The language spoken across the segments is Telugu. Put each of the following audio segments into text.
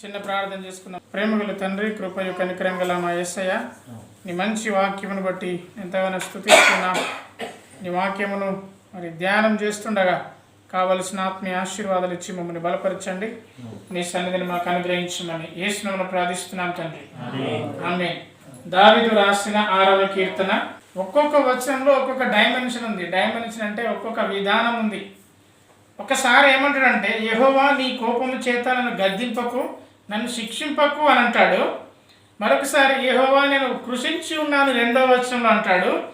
చిన్న ప్రార్థన చేసుకున్నాం. ప్రేమగల తండ్రి కృపయు కనికరం గల మా యేసయ్య నీ మంచి వాక్యమును బట్టి ఎంతగానో స్థుతిస్తున్నా నీ వాక్యమును మరి ధ్యానం చేస్తుండగా కావలసిన ఆత్మీయ ఆశీర్వాదాలు ఇచ్చి మమ్మల్ని బలపరచండి. నీ సన్నిధిని మాకు అనుగ్రహించమని ఏసునమును ప్రార్థిస్తున్నాం తండ్రి. ఆమె దావిదు రాసిన ఆరవ కీర్తన. ఒక్కొక్క వచనంలో ఒక్కొక్క డైమెన్షన్ ఉంది. డైమెన్షన్ అంటే ఒక్కొక్క విధానం ఉంది. ఒకసారి ఏమంటాడంటే యహోవా నీ కోపము చేత నన్ను గద్దింపకు నన్ను శిక్షింపకు అని అంటాడు. మరొకసారి ఏహోవా నేను కృషించి ఉన్నాను రెండో వచనంలో అంటాడు.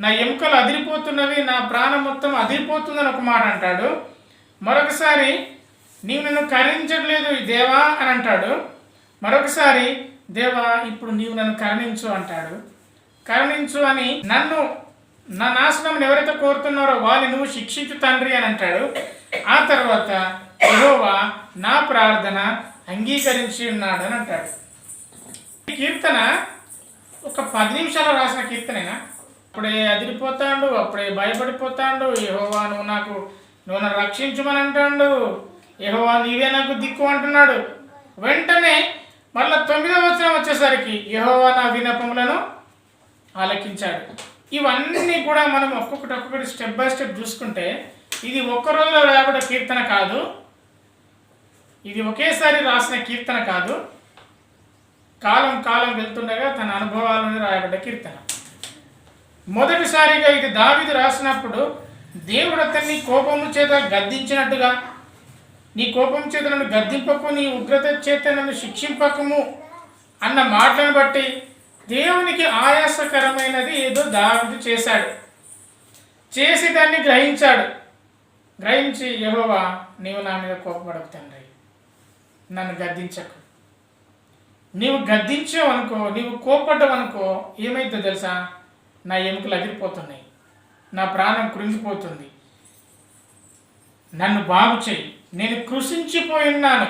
నా ఎముకలు అదిరిపోతున్నవి నా ప్రాణం మొత్తం అదిరిపోతుందని ఒక మాట అంటాడు. మరొకసారి నీవు నన్ను కరుణించట్లేదు దేవా అని అంటాడు. మరొకసారి దేవా ఇప్పుడు నీవు నన్ను కరుణించు అంటాడు. కరుణించు అని నన్ను నా నాశనం ఎవరైతే కోరుతున్నారో వాళ్ళు నువ్వు శిక్షించు తండ్రి అని అంటాడు. ఆ తర్వాత ఎహోవా నా ప్రార్థన అంగీకరించి ఉన్నాడు అని అంటాడు. ఈ కీర్తన ఒక పది నిమిషాలు రాసిన కీర్తనేనా? అప్పుడే అదిరిపోతాడు అప్పుడే భయపడిపోతాడు యహోవా నువ్వు నాకు నువ్వు నన్ను రక్షించమని అంటాడు. యెహోవా నీవే నాకు దిక్కు అంటున్నాడు. వెంటనే మళ్ళా తొమ్మిదవ వచనం వచ్చేసరికి యహోవా నా వినపములను ఆలకించాడు. ఇవన్నీ కూడా మనం ఒక్కొక్కటి ఒక్కొక్కటి స్టెప్ బై స్టెప్ చూసుకుంటే ఇది ఒక్క రోజులో రాబడే కీర్తన కాదు. ఇది ఒకేసారి రాసిన కీర్తన కాదు. కాలం కాలం వెళ్తుండగా తన అనుభవాలను రాయబడ్డ కీర్తన. మొదటిసారిగా ఇది దావిది రాసినప్పుడు దేవుడు అతన్ని కోపము చేత గద్దించినట్టుగా నీ కోపం చేత నన్ను గద్దింపకు నీ ఉగ్రత చేత నన్ను శిక్షింపకము అన్న మాటలను బట్టి దేవునికి ఆయాసకరమైనది ఏదో దావిది చేశాడు. చేసి దాన్ని గ్రహించాడు. గ్రహించి యహోవా నీవు నా మీద కోపపడకు తండ్రి. నన్ను గద్దించకు. నీవు గద్దించావు అనుకో నీవు కోపడ్డావు అనుకో ఏమైందో తెలుసా? నా ఎముకలు అదిరిపోతున్నాయి. నా ప్రాణం కృంగిపోతుంది. నన్ను బాగు చెయ్యి నేను కృషించిపోయి ఉన్నాను.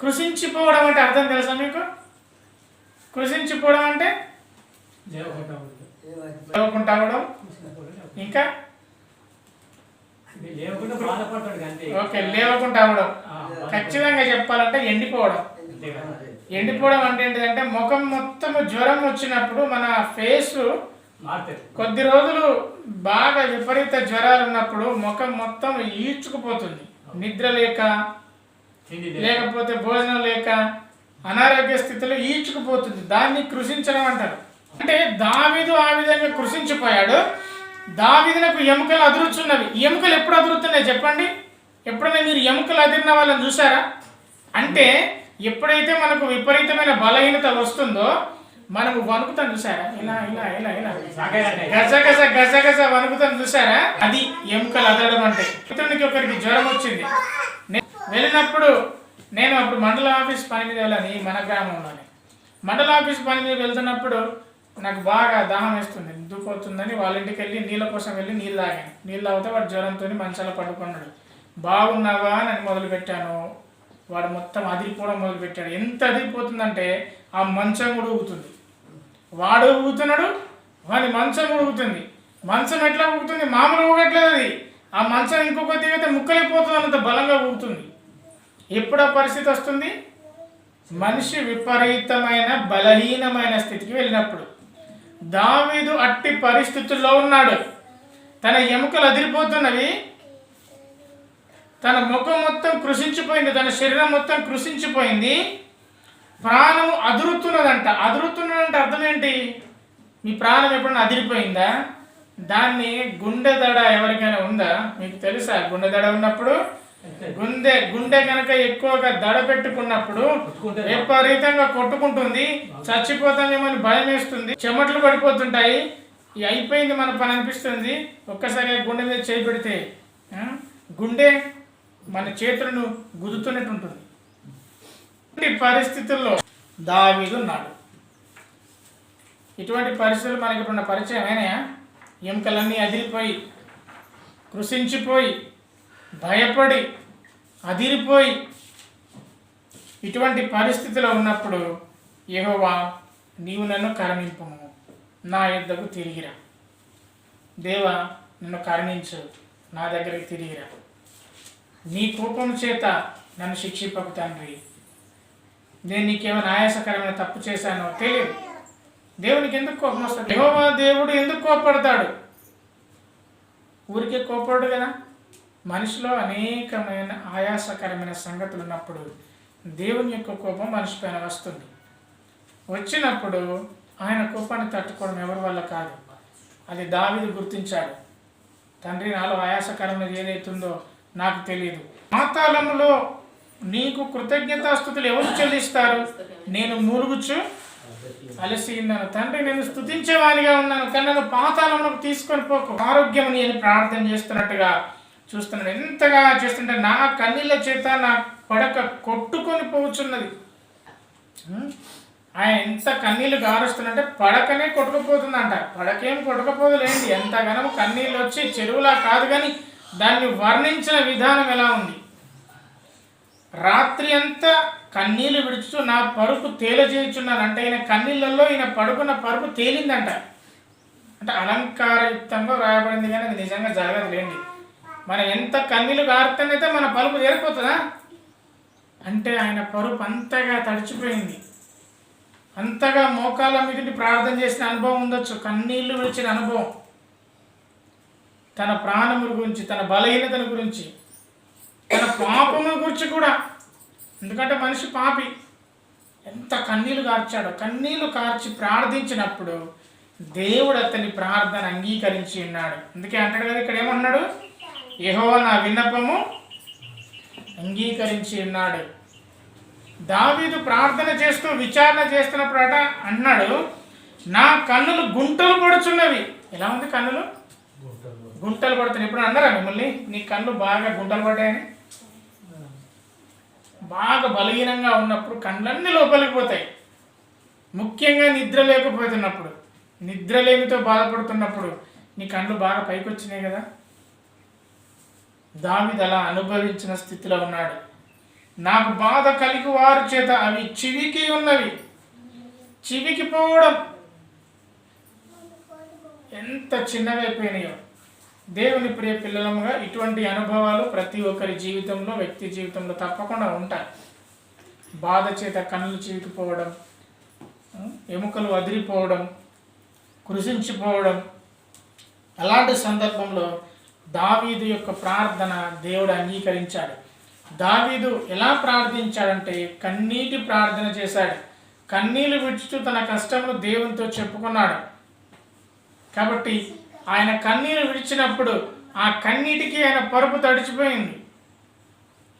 కృషించిపోవడం అంటే అర్థం తెలుసా మీకు? కృషించిపోవడం అంటే? లేవకుండా అవడం ఇంకా? ఓకే లేవకుండా అవడం ఖచ్చితంగా చెప్పాలంటే ఎండిపోవడం. ఎండిపోవడం అంటే ఏంటిదంటే ముఖం మొత్తం జ్వరం వచ్చినప్పుడు మన ఫేస్ కొద్ది రోజులు బాగా విపరీత జ్వరాలు ఉన్నప్పుడు ముఖం మొత్తం ఈడ్చుకుపోతుంది. నిద్ర లేక. లేకపోతే భోజనం లేక అనారోగ్య స్థితిలో ఈడ్చుకుపోతుంది. దాన్ని కృషించడం అంటారు. అంటే దావీదు ఆ విధంగా కృషించిపోయాడు. దావీదునకు ఎముకలు అదురుచున్నవి. ఎముకలు ఎప్పుడు అదురుతున్నాయి చెప్పండి? ఎప్పుడైనా మీరు ఎముకలు అదిరిన వాళ్ళని చూసారా అంటే ఎప్పుడైతే మనకు విపరీతమైన బలహీనత వస్తుందో మనము వణుకుతాం చూసారా ఇలా ఇలా ఇలా ఇలా. సాగేదంటే. గజ గజ గజ గజ వణుకుతాం చూసారా అది ఎముకలు అదరడం అంటే. ఇతనికి ఒకరికి జ్వరం వచ్చింది. వెళ్ళినప్పుడు నేను అప్పుడు మండల ఆఫీస్ పని మీద వెళ్ళాను ఈ మన గ్రామంలోనే. మండల ఆఫీస్ పని మీద వెళ్తున్నప్పుడు నాకు బాగా దాహం వేస్తుంది దుఃఖవుతుందని వాళ్ళ ఇంటికి వెళ్ళి నీళ్ళ కోసం వెళ్ళి నీళ్ళు తాగాను. నీళ్ళు తాగితే వాడు జ్వరంతో మంచాల పడుకున్నాడు. బాగున్నావా అని నేను మొదలుపెట్టాను. వాడు మొత్తం అదిరిపోవడం మొదలుపెట్టాడు. ఎంత అదిరిపోతుందంటే ఆ మంచం కూడా ఊగుతుంది. వాడు ఊగుతున్నాడు వాడి మంచం ఊగుతుంది. మంచం ఎట్లా ఊగుతుంది? మామూలు ఊగట్లేదు అది. ఆ మంచం ఇంకొక దిగితే ముక్కలైపోతుంది అంత బలంగా ఊగుతుంది. ఎప్పుడు ఆ పరిస్థితి వస్తుంది? మనిషి విపరీతమైన బలహీనమైన స్థితికి వెళ్ళినప్పుడు. దావీదు అట్టి పరిస్థితుల్లో ఉన్నాడు. తన ఎముకలు అదిరిపోతున్నవి. తన ముఖం మొత్తం కృషించిపోయింది తన శరీరం మొత్తం కృషించిపోయింది ప్రాణం అదురుతున్నదంట. అదురుతున్నదంటే అర్థం ఏంటి? మీ ప్రాణం ఎప్పుడైనా అదిరిపోయిందా? దాన్ని గుండె దడ ఎవరికైనా ఉందా? మీకు తెలుసా? గుండె దడ ఉన్నప్పుడు గుండె గుండె కనుక ఎక్కువగా దడ పెట్టుకున్నప్పుడు విపరీతంగా కొట్టుకుంటుంది చచ్చిపోతామేమో అని భయం వేస్తుంది చెమటలు పడిపోతుంటాయి. అయిపోయింది మన పని అనిపిస్తుంది. ఒక్కసారి గుండె మీద చేయి పెడితే గుండె మన చేతులను గుద్దుతున్నట్టు ఉంటుంది ఇటువంటి పరిస్థితుల్లో దావీదు ఉన్నాడు. ఇటువంటి పరిస్థితులు మనకి ఇప్పుడు పరిచయం అయినాయా? ఎముకలన్నీ అదిరిపోయి కృషించిపోయి భయపడి అదిరిపోయి ఇటువంటి పరిస్థితిలో ఉన్నప్పుడు యహోవా నీవు నన్ను కరుణింపము. నా యుద్ధకు తిరిగిరా. దేవా నన్ను కరుణించు. నా దగ్గరికి తిరిగిరా. నీ కోపం చేత నన్ను శిక్షిపకు తండ్రి. నేను నీకేమైనా ఆయాసకరమైన తప్పు చేశానో తెలియదు దేవునికి ఎందుకు కోపం వస్తుంది? యహోవా దేవుడు ఎందుకు కోపడతాడు? ఊరికే కోపడు కదా? మనిషిలో అనేకమైన ఆయాసకరమైన సంగతులు ఉన్నప్పుడు దేవుని యొక్క కోపం మనిషి పైన వస్తుంది. వచ్చినప్పుడు ఆయన కోపాన్ని తట్టుకోవడం ఎవరి వల్ల కాదు. అది దావిది గుర్తించాడు. తండ్రి నాలో ఆయాసకరమైనది ఏదైతుందో నాకు తెలియదు. మాతాళములో నీకు కృతజ్ఞతాస్థుతులు ఎవరు చెల్లిస్తారు? నేను మురుగుచు అలసి ఉన్నాను తండ్రి నేను స్థుతించేవానిగా ఉన్నాను. కానీ నన్ను పాతాళంలోకి తీసుకొని పోకు. ఆరోగ్యం నేను ప్రార్థన చేస్తున్నట్టుగా చూస్తున్నాడు. ఎంతగా చేస్తుంటే నా కన్నీళ్ళ చేత నా పడక కొట్టుకొని పోచున్నది. ఆయన ఎంత కన్నీళ్ళు గారుస్తున్నట్టే పడకనే కొట్టుకుపోతుందంట. పడకేం కొట్టుకపోదులేండి. ఎంతగానో కన్నీళ్ళు వచ్చి చెరువులా కాదు కానీ దాన్ని వర్ణించిన విధానం ఎలా ఉంది? రాత్రి అంతా కన్నీళ్ళు విడుచుతూ నా పరుపు తేలజేయుచున్నానంటే ఈయన కన్నీళ్ళల్లో ఈయన పడుకున్న పరుపు తేలిందంట. అంటే అలంకారయుక్తంగా రాయబడింది కానీ అది నిజంగా జరగదులేండి. మనం ఎంత కన్నీళ్ళు గారుతానైతే మన పలుపు తేలిపోతుందా అంటే ఆయన పరుపు అంతగా తడిచిపోయింది. అంతగా మోకాల ప్రార్థన చేసిన అనుభవం ఉండొచ్చు. కన్నీళ్ళు విడిచిన అనుభవం. తన ప్రాణముల గురించి తన బలహీనతల గురించి తన పాపముల గురించి కూడా. ఎందుకంటే మనిషి పాపి. ఎంత కన్నీళ్ళు కార్చాడో కన్నీళ్ళు కార్చి ప్రార్థించినప్పుడు దేవుడు అతని ప్రార్థన అంగీకరించి ఉన్నాడు. అందుకే అంటాడు కదా ఇక్కడ ఏమన్నాడు? యెహో నా విన్నపము అంగీకరించి ఉన్నాడు. దావీదు ప్రార్థన చేస్తూ విచారణ చేస్తున్నప్పుడట అన్నాడు నా కన్నులు గుంటలు పడుచున్నవి. ఎలా ఉంది కన్నులు? గుంటలు పడుతున్నాయి. ఇప్పుడు అన్నారా మిమ్మల్ని? నీ కన్ను బాగా గుంటలు పడ్డాయని? బాగా బలహీనంగా ఉన్నప్పుడు కళ్ళన్నీ లోపలికి పోతాయి. ముఖ్యంగా నిద్ర లేకపోతున్నప్పుడు. నిద్రలేమితో బాధపడుతున్నప్పుడు నీ కళ్ళు బాగా పైకి వచ్చినాయి కదా. దావిద్ అలా అనుభవించిన స్థితిలో ఉన్నాడు. నాకు బాధ కలిగి వారి చేత అవి చివికి ఉన్నవి. చివికి పోవడం ఎంత చిన్నవైపోయినాయో దేవుని ప్రియ పిల్లలముగా ఇటువంటి అనుభవాలు ప్రతి ఒక్కరి జీవితంలో వ్యక్తి జీవితంలో తప్పకుండా ఉంటాయి. బాధ చేత కన్నులు చీకిపోవడం ఎముకలు అదిరిపోవడం కృషించిపోవడం అలాంటి సందర్భంలో దావీదు యొక్క ప్రార్థన దేవుడు అంగీకరించాడు. దావీదు ఎలా ప్రార్థించాడంటే కన్నీటి ప్రార్థన చేశాడు. కన్నీళ్ళు విడుచుతూ తన కష్టమును దేవునితో చెప్పుకున్నాడు. కాబట్టి ఆయన కన్నీరు విడిచినప్పుడు ఆ కన్నీటికి ఆయన పరుపు తడిచిపోయింది.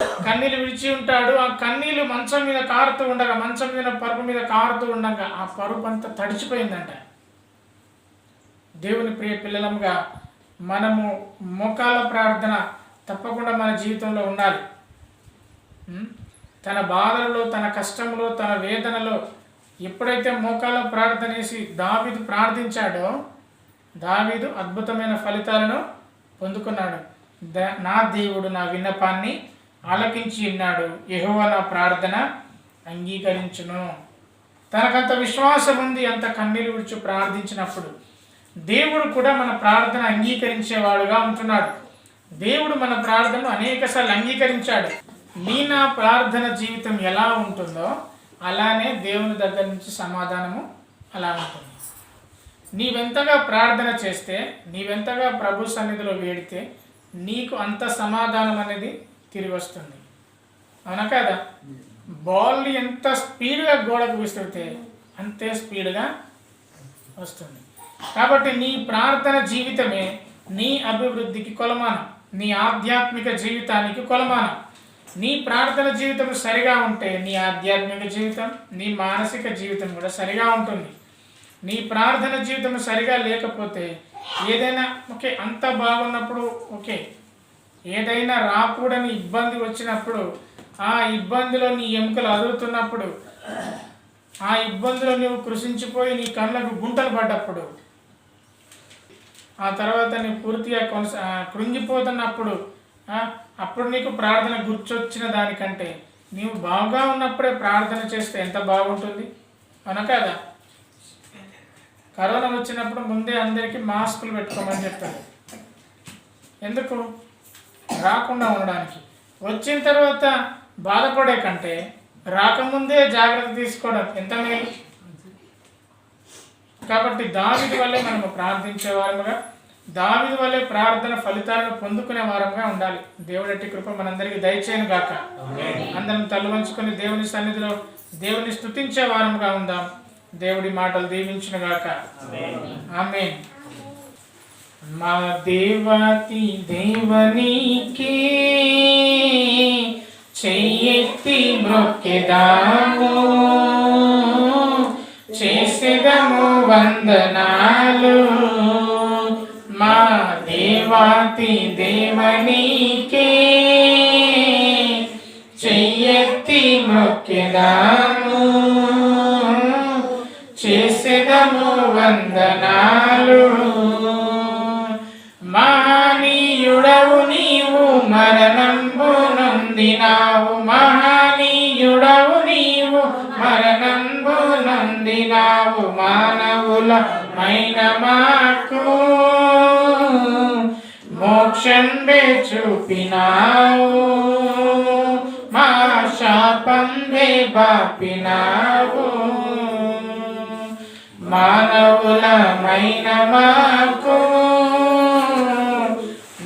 కన్నీళ్ళు విడిచి ఉంటాడు. ఆ కన్నీళ్ళు మంచం మీద కారుతూ ఉండగా మంచం మీద పరుపు మీద కారుతూ ఉండగా ఆ పరుపు అంతా తడిచిపోయిందంట. దేవుని ప్రియ పిల్లలముగా మనము మోకాల ప్రార్థన తప్పకుండా మన జీవితంలో ఉండాలి. తన బాధలలో తన కష్టంలో తన వేదనలో ఎప్పుడైతే మోకాల ప్రార్థన చేసి దావీదు ప్రార్థించాడో దావీదు అద్భుతమైన ఫలితాలను పొందుకున్నాడు. ద- నా దేవుడు నా విన్నపాన్ని ఆలకించి ఉన్నాడు. యెహోవా నా ప్రార్థన అంగీకరించును. తనకంత విశ్వాసం ఉంది అంత కన్నీరు విడిచి ప్రార్థించినప్పుడు. దేవుడు కూడా మన ప్రార్థన అంగీకరించేవాడుగా ఉంటున్నాడు. దేవుడు మన ప్రార్థనను అనేకసార్లు అంగీకరించాడు. నీ నా ప్రార్థన జీవితం ఎలా ఉంటుందో అలానే దేవుని దగ్గర నుంచి సమాధానము అలా ఉంటుంది. నీవెంతగా ప్రార్థన చేస్తే నీవెంతగా ప్రభు సన్నిధిలో వేడితే నీకు అంత సమాధానం అనేది తిరిగి వస్తుంది. అవునా కదా? బాల్ ఎంత స్పీడ్గా గోడకు విసిరితే అంతే స్పీడ్గా వస్తుంది. కాబట్టి నీ ప్రార్థన జీవితమే నీ అభివృద్ధికి కొలమానం. నీ ఆధ్యాత్మిక జీవితానికి కొలమానం. నీ ప్రార్థన జీవితం సరిగా ఉంటే నీ ఆధ్యాత్మిక జీవితం నీ మానసిక జీవితం కూడా సరిగా ఉంటుంది. నీ ప్రార్థన జీవితం సరిగా లేకపోతే ఏదైనా ఓకే అంత బాగున్నప్పుడు ఓకే ఏదైనా రాకూడని ఇబ్బంది వచ్చినప్పుడు ఆ ఇబ్బందిలో నీ ఎముకలు అదురుతున్నప్పుడు ఆ ఇబ్బందిలో నువ్వు కృషించిపోయి నీ కళ్ళకు గుంటలు పడ్డప్పుడు ఆ తర్వాత నీ పూర్తిగా కొనస కృంగిపోతున్నప్పుడు అప్పుడు నీకు ప్రార్థన గుర్చొచ్చిన దానికంటే నీవు బాగా ఉన్నప్పుడే ప్రార్థన చేస్తే ఎంత బాగుంటుంది? అవునా కదా? కరోనా వచ్చినప్పుడు ముందే అందరికీ మాస్కులు పెట్టుకోమని చెప్పారు. ఎందుకు? రాకుండా ఉండడానికి. వచ్చిన తర్వాత బాధపడే కంటే రాకముందే జాగ్రత్త తీసుకోవడం ఎంత మేలు? కాబట్టి దావిది వల్లే మనము ప్రార్థించే వారముగా దావిది వల్లే ప్రార్థన ఫలితాలను పొందుకునే వారంగా ఉండాలి. దేవుడి అట్టి కృప మనందరికీ దయచేయను గాక. అందరం తల్లు వంచుకొని దేవుని సన్నిధిలో దేవుని స్తుతించే వారముగా ఉందాం. దేవుడి మాటలు దీవించిన గాక. ఆమె మా దేవతి దేవనికి చెయ్యెత్తి మ్రొక్కెదాము చేసేదము వందనాలు. మా దేవాతి దేవనికి చెయ్యెత్తి మ్రొక్కెదాము చేసేదము వందనాలు. మానవుల మైన మాకు మోక్షం బే చూపినావు మా శాపం వే బాపినావు మానవులమైన మాకు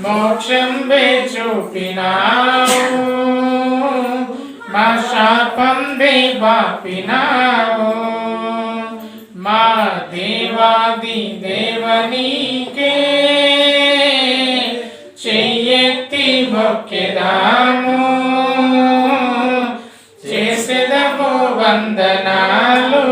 మోక్షం వే చూపినావు మా శాపం వే బాపినావు మా దేవాది దేవనీకే చెయ్యెత్తి మొక్కెదాము. చేసేదము వందనాలు.